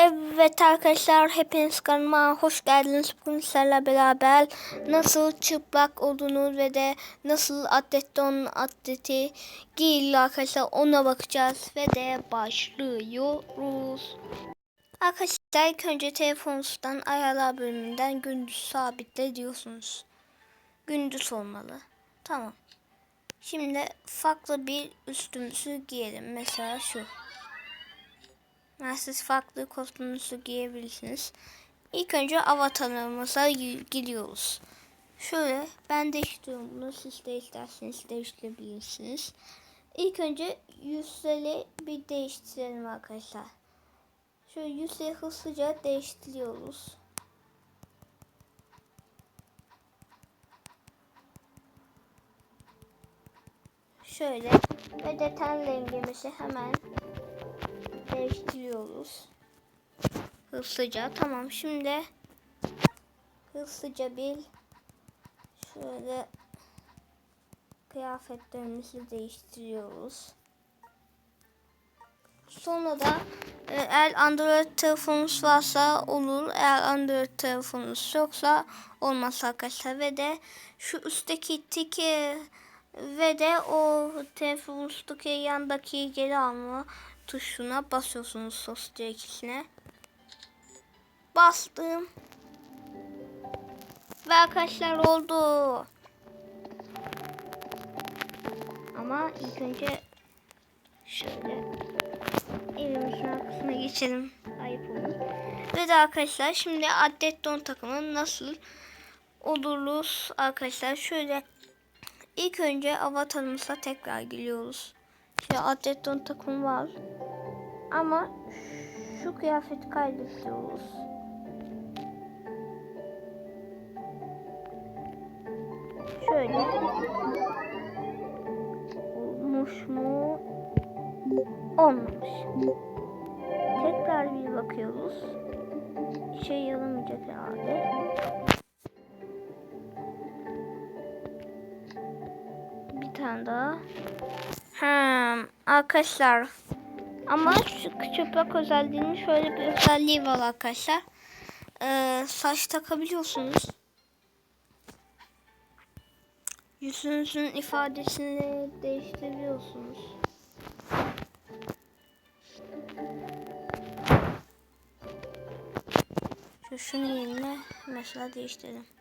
Evet arkadaşlar hepiniz kanalıma hoş geldiniz. Bugün sizlerle beraber nasıl çıplak olduğunu ve de nasıl atleton atleti giyilir arkadaşlar ona bakacağız ve de başlıyoruz. Arkadaşlar ilk önce telefonunuzdan ayarlar bölümünden gündüz sabitle diyorsunuz. Gündüz olmalı. Tamam. Şimdi farklı bir üstümüzü giyelim. Mesela şu. Yani siz farklı kostümünüzü giyebilirsiniz. İlk önce avatarımıza gi- giriyoruz. Şöyle ben değiştiriyorum bunu. Siz de isterseniz değiştirebilirsiniz. İlk önce yüzleri bir değiştirelim arkadaşlar. Şöyle yüzleri hızlıca değiştiriyoruz. Şöyle ve de ten rengimizi hemen değiştiriyoruz. Hızlıca. Tamam şimdi hızlıca bir şöyle kıyafetlerimizi değiştiriyoruz. Sonra da e, eğer Android telefonunuz varsa olur. Eğer Android telefonunuz yoksa olmaz arkadaşlar. Ve de şu üstteki tiki ve de o telefonunuzdaki yandaki geri alma tuşuna basıyorsunuz sos ikisine. Bastım. Ve arkadaşlar oldu. Ama ilk önce şöyle elimizin arkasına geçelim. Ayıp olur. Ve de arkadaşlar şimdi atlet don takımı nasıl oluruz arkadaşlar. Şöyle ilk önce avatarımıza tekrar giriyoruz. Şimdi atlet don takımı var. Ama şu kıyafeti kaydediyoruz. Şöyle. Olmuş mu? Olmamış. Tekrar bir bakıyoruz. İşe yaramayacak herhalde. Tane daha. Hmm, arkadaşlar ama şu çıplak özelliğinin şöyle bir özelliği var arkadaşlar. Ee, saç takabiliyorsunuz. Yüzünüzün ifadesini değiştiriyorsunuz. Şu şunun yerine mesela değiştirelim.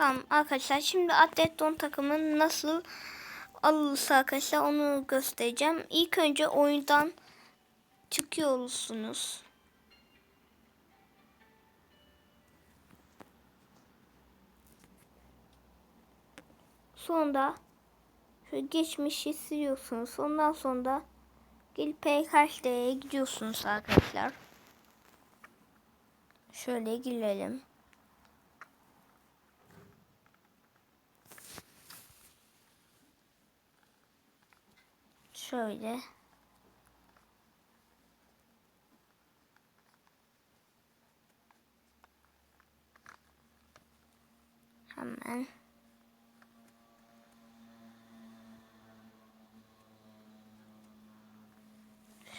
Tamam arkadaşlar şimdi atlet don takımı nasıl alırsa arkadaşlar onu göstereceğim. İlk önce oyundan çıkıyorsunuz. Sonra şu geçmişi siliyorsunuz. Ondan sonra gelip PKH'ye gidiyorsunuz arkadaşlar. Şöyle girelim. Şöyle. Hemen.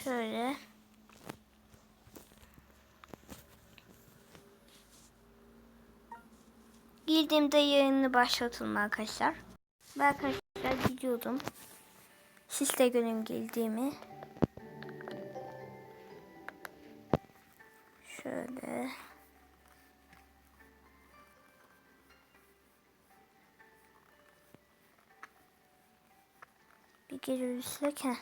Şöyle. Girdiğimde yayını başlatın arkadaşlar. Ben arkadaşlar gidiyordum. Siz de görün geldiğimi. Şöyle. Bir gelirsek he.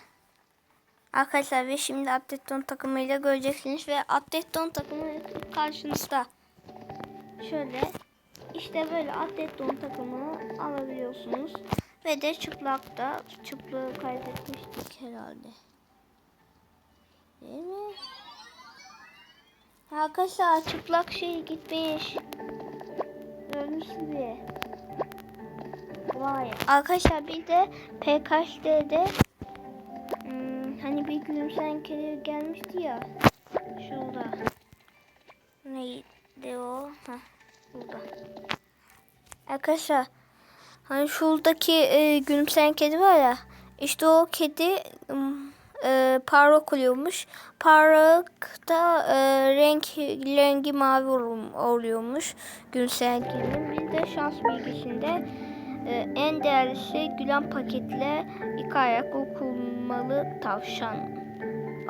Arkadaşlar ve şimdi Atleton takımıyla göreceksiniz ve Atleton takımı karşınızda. Şöyle işte böyle Atleton takımı alabiliyorsunuz. Ve de çıplakta çıplığı kaybetmiştik herhalde. Değil mi? Arkadaşlar çıplak şey gitmiş. Gördünüz diye. Vay. Arkadaşlar bir de PKH'de hmm, hani bir gülümseyen kere gelmişti ya. Şurada. Neydi o? Heh, burada. Arkadaşlar Hani şuradaki e, gülümseyen kedi var ya. İşte o kedi e, parmak oluyormuş. Parmakta e, renk rengi mavi ol- oluyormuş Gülselgil'in. Bir de şans bilgisinde e, en değerlisi Gülen paketle iki ayak okunmalı tavşan.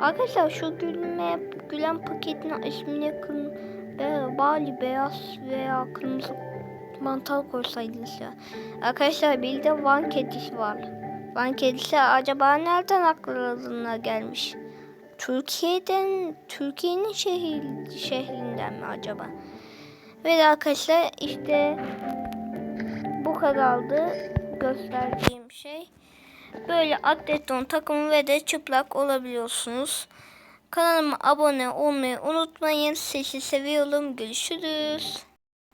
Arkadaşlar şu gülme Gülen paketinin ismini yakın be, bali beyaz veya kırmızı mantal koysaydınız ya. Arkadaşlar bir de Van kedisi var. Van kedisi acaba nereden aklına gelmiş? Türkiye'den, Türkiye'nin şehir, şehrinden mi acaba? Ve arkadaşlar işte bu kadardı gösterdiğim şey. Böyle atleton takımı ve de çıplak olabiliyorsunuz. Kanalıma abone olmayı unutmayın. Sizi seviyorum. Görüşürüz.